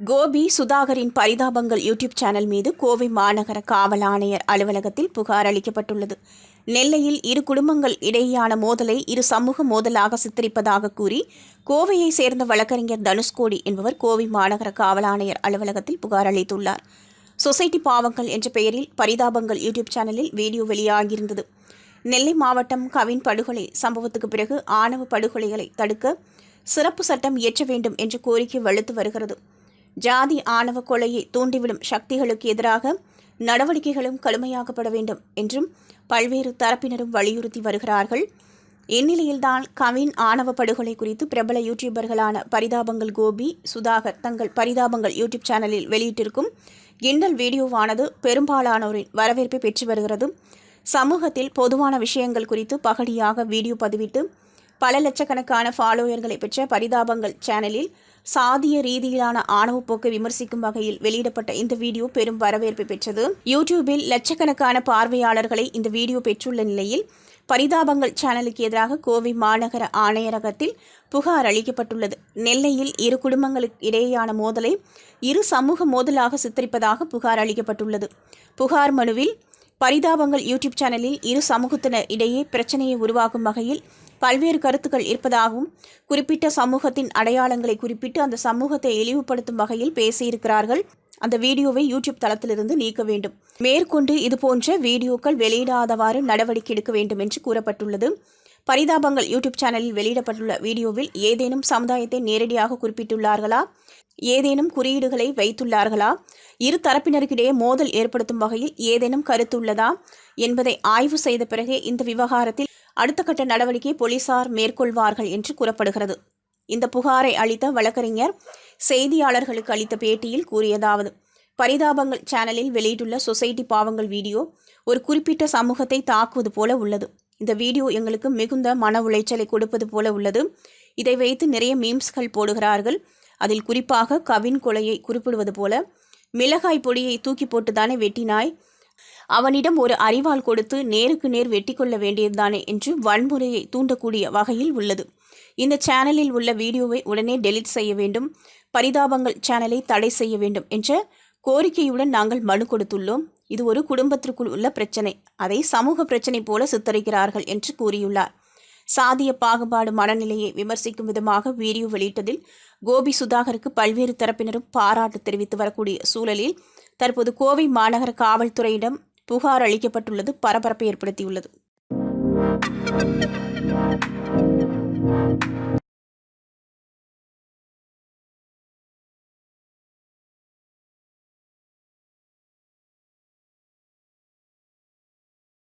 கோபி சுதாகரின் பரிதாபங்கள் YouTube channel மீது கோவை மாநகர காவல் ஆணையர் அலுவலகத்தில் புகார் அளிக்கப்பட்டுள்ளது. நெல்லையில் இரு குடும்பங்கள் இடையேயான மோதலை இரு சமூக மோதலாக சித்தரிப்பதாக கூறி கோவையை சேர்ந்த வழக்கறிஞர் தனுஷ்கோடி என்பவர் கோவை மாநகர காவல் ஆணையர் அலுவலகத்தில் புகார் அளித்துள்ளார். சொசைட்டி பாவங்கள் என்ற பெயரில் பரிதாபங்கள் யூடியூப் சேனலில் வீடியோ வெளியாகியிருந்தது. நெல்லை மாவட்டம் கவின் படுகொலை சம்பவத்துக்கு பிறகு ஆணவ படுகொலைகளை தடுக்க சிறப்பு சட்டம் இயற்ற வேண்டும் என்ற கோரிக்கை வலுத்து வருகிறது. ஜாதி ஆணவ கொலையை தூண்டிவிடும் சக்திகளுக்கு எதிராக நடவடிக்கைகளும் கடுமையாக்கப்பட வேண்டும் என்றும் பல்வேறு தரப்பினரும் வலியுறுத்தி வருகிறார்கள். இந்நிலையில்தான் கவின் ஆணவ படுகொலை குறித்து பிரபல யூடியூபர்களான பரிதாபங்கள் கோபி சுதாகர் தங்கள் பரிதாபங்கள் யூடியூப் சேனலில் வெளியிட்டிருக்கும் கிண்டல் வீடியோவானது பெரும்பாலானோரின் வரவேற்பை பெற்று வருகிறது. சமூகத்தில் பொதுவான விஷயங்கள் குறித்து பகடியாக வீடியோ பதிவிட்டு பல லட்சக்கணக்கான ஃபாலோயர்களை பெற்ற பரிதாபங்கள் சேனலில் சாதிய ரீதியிலான ஆணவ போக்கை விமர்சிக்கும் வகையில் வெளியிடப்பட்ட இந்த வீடியோ பெரும் வரவேற்பை பெற்றது. யூடியூபில் லட்சக்கணக்கான பார்வையாளர்களை இந்த வீடியோ பெற்றுள்ள நிலையில் பரிதாபங்கள் சேனலுக்கு எதிராக கோவை மாநகர ஆணையரகத்தில் புகார் அளிக்கப்பட்டுள்ளது. நெல்லையில் இரு குடும்பங்களுக்கு இடையேயான மோதலை இரு சமூக மோதலாக சித்தரிப்பதாக புகார் அளிக்கப்பட்டுள்ளது. புகார் மனுவில் பரிதாபங்கள் யூடியூப் சேனலில் இரு சமூகத்தினர் இடையே பிரச்சனையை உருவாகும் வகையில் பல்வேறு கருத்துக்கள் இருப்பதாகவும் குறிப்பிட்ட சமூகத்தின் அடையாளங்களை குறிப்பிட்டு அந்த சமூகத்தை இழிவுபடுத்தும் வகையில் பேசியிருக்கிறார்கள். அந்த வீடியோவை யூடியூப் தளத்திலிருந்து நீக்க வேண்டும். மேற்கொண்டு இதுபோன்ற வீடியோக்கள் வெளியிடாதவாறு நடவடிக்கை எடுக்க வேண்டும் என்று கூறப்பட்டுள்ளது. பரிதாபங்கள் யூடியூப் சேனலில் வெளியிடப்பட்டுள்ள வீடியோவில் ஏதேனும் சமுதாயத்தை நேரடியாக குறிப்பிட்டுள்ளார்களா? ஏதேனும் குறியீடுகளை வைத்துள்ளார்களா? இரு தரப்பினருக்கிடையே மோதல் ஏற்படுத்தும் வகையில் ஏதேனும் கருத்துள்ளதா? என்பதை ஆய்வு செய்த பிறகே இந்த விவகாரத்தில் அடுத்த கட்ட நடவடிக்கை போலீசார் மேற்கொள்வார்கள் என்று கூறப்படுகிறது. இந்த புகாரை அளித்த வழக்கறிஞர் செய்தியாளர்களுக்கு அளித்த பேட்டியில் கூறியதாவது பரிதாபங்கள் சேனலில் வெளியிட்டுள்ள சொசைட்டி பாவங்கள் வீடியோ ஒரு குறிப்பிட்ட சமூகத்தை தாக்குவது போல உள்ளது. இந்த வீடியோ எங்களுக்கு மிகுந்த மன உளைச்சலை கொடுப்பது போல உள்ளது. இதை வைத்து நிறைய மீம்ஸ்கள் போடுகிறார்கள். அதில் குறிப்பாக கவின் கொலையை குறிப்பிடுவது போல மிளகாய் பொடியை தூக்கி போட்டுதானே வெட்டினாய்? அவனிடம் ஒரு அறிவால் கொடுத்து நேருக்கு நேர் வெட்டி கொள்ள வேண்டியதுதானே என்று வன்முறையை தூண்டக்கூடிய வகையில் உள்ளது. இந்த சேனலில் உள்ள வீடியோவை உடனே டெலிட் செய்ய வேண்டும். பரிதாபங்கள் சேனலை தடை செய்ய வேண்டும் என்ற கோரிக்கையுடன் நாங்கள் மனு கொடுத்துள்ளோம். இது ஒரு குடும்பத்திற்குள் உள்ள பிரச்சனை. அதை சமூக பிரச்சனை போல சித்தரிக்கிறார்கள் என்று கூறியுள்ளார். சாதிய பாகுபாடு மனநிலையை விமர்சிக்கும் விதமாக வீடியோ வெளியிட்டதில் கோபி சுதாகருக்கு பல்வேறு தரப்பினரும் பாராட்டு தெரிவித்து வரக்கூடிய சூழலில் தற்போது கோவை மாநகர காவல்துறையிடம் புகார் அளிக்கப்பட்டுள்ளது பரபரப்பை ஏற்படுத்தியுள்ளது.